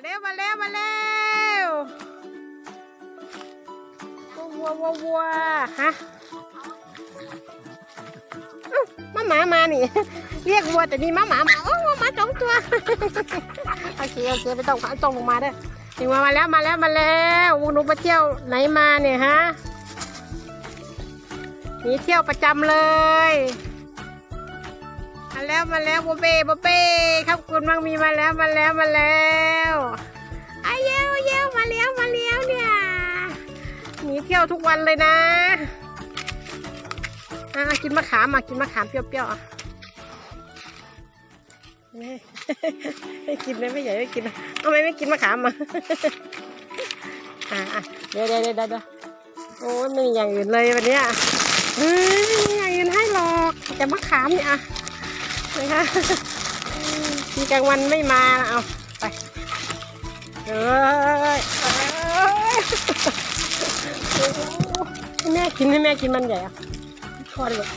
มาเร็วมาเร็วมาเร็ววัววัววัวฮะมาหมามานี่ เรียกวัวแต่นี่มาหมามาโอ้วัวมาสองตัวโอเคโอเคไม่ต้องเอาตรงลงมาด้อนี่มามาแล้วมาแล้วมาแล้วหนูไปเที่ยวไหนมาเนี่ยฮะนีเที่ยวประจำเลย แล้วมาแล้วโบเบ้โบเบ้ครับคุณมังมีมาแล้วมาแล้วมาแล้วไอเยวเยวมาแล้วมาแล้วเนี่ยหนีเที่ยวทุกวันเลยนะอะกินมะขามมากินมะขามเปรี้ยวๆอะไม่ไม่กินเลยไม่ใหญ่ไม่กินอะทำไมไม่กินมะขามมาอะเดี๋ยวเดี๋ยวเดี๋ยวเดี๋ยวโอ้ไม่มีอย่างอื่นเลยวันนี้เฮ้ยไม่มีอย่างอื่นให้หรอกแต่มะขามเนี่ยอะ นะคะทีกลางวันไม่มาเอาไปเอ้ยให้แม่กินให้แม่กินมันใหญ่อะคอเลย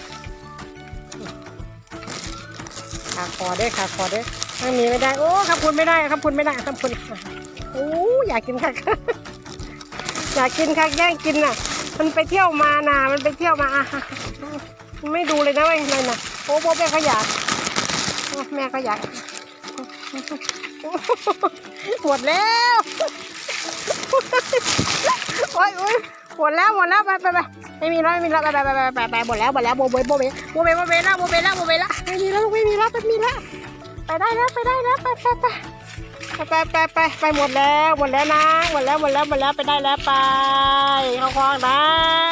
ขาคอด้ขาคอด้ข้างนี้ไม่ได้ โอ้ขับคุณไม่ได้ขับคุณไม่ได้ขับคุณโอ้อยากกินคักอยากกินคักแย่งกินน่ะ มันไปเที่ยวมาน่ะมันไปเที่ยวมาอะไม่ดูเลยนะว่าอะไรน่ะโอ้โบเป้เขยาก แม่ก็อยาก หมดแล้วโอ้ยโอ้ยหมดแล้วหมดแล้วไปไปไปไม่มีแล้วไม่มีแล้วไปไปไปไปไปปหมดแล้วหมดแล้วโบเบโบเบโบเบโบเบแล้วโบเบแล้วโบเบแล้วไม่มีแล้วไม่มีแล้วไม่มีแล้วไปได้แล้วไปได้แล้วไปไปไปไปไปไปไปหมดแล้วหมดแล้วนะหมดแล้วหมดแล้วหมดแล้วไปได้แล้วไปเข้าคลองนะ